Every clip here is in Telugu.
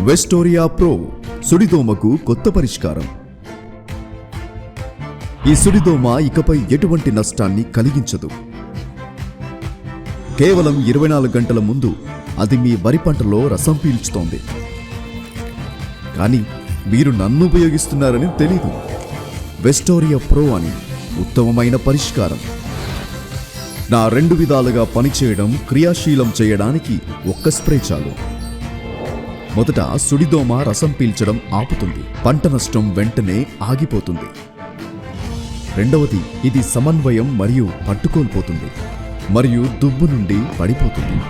వెస్టోరియా ప్రో సుడిదోమకు కొత్త పరిష్కారం. ఈ సుడిదోమ ఇకపై ఎటువంటి నష్టాన్ని కలిగించదు. కేవలం ఇరవై నాలుగు గంటల ముందు అది మీ వరి పంటలో రసం పీల్చుతోంది. కానీ మీరు నన్ను ఉపయోగిస్తున్నారని తెలీదు. వెస్టోరియా ప్రో అని ఉత్తమమైన పరిష్కారం. నా రెండు విధాలుగా పనిచేయడం క్రియాశీలం చేయడానికి ఒక్క స్ప్రే చాలు. మొదట సుడిదోమ రసం పీల్చడం ఆపుతుంది. పంట నష్టం వెంటనే ఆగిపోతుంది. రెండవది ఇది సమన్వయం మరియు పట్టుకోల్పోతుంది. మరియు దుబ్బు నుండి పడిపోతుంది.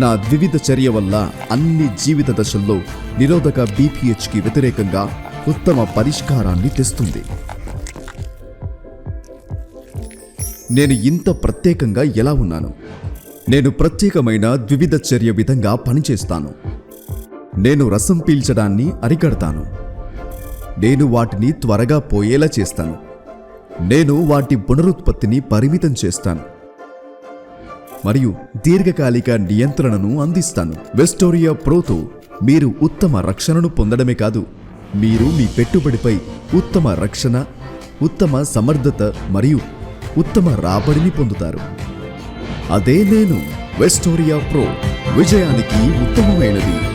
నా ద్వివిధ చర్య వల్ల అన్ని జీవిత దశల్లో నిరోధక బీపీహెచ్కి వ్యతిరేకంగా ఉత్తమ పరిష్కారాన్ని తెస్తుంది. నేను ఇంత ప్రత్యేకంగా ఎలా ఉన్నాను? నేను ప్రత్యేకమైన ద్వివిధ చర్య విధంగా పనిచేస్తాను. నేను రసం పీల్చడాన్ని అరికడతాను. నేను వాటిని త్వరగా పోయేలా చేస్తాను. నేను వాటి పునరుత్పత్తిని పరిమితం చేస్తాను. మరియు దీర్ఘకాలిక నియంత్రణను అందిస్తాను. వెస్టోరియా ప్రోతో మీరు ఉత్తమ రక్షణను పొందడమే కాదు మీరు మీ పెట్టుబడిపై ఉత్తమ రక్షణ ఉత్తమ సమర్థత మరియు ఉత్తమ రాబడిని పొందుతారు. అదే నేను వెస్టోరియా ప్రో విజయానికి ఉత్తమమైనది.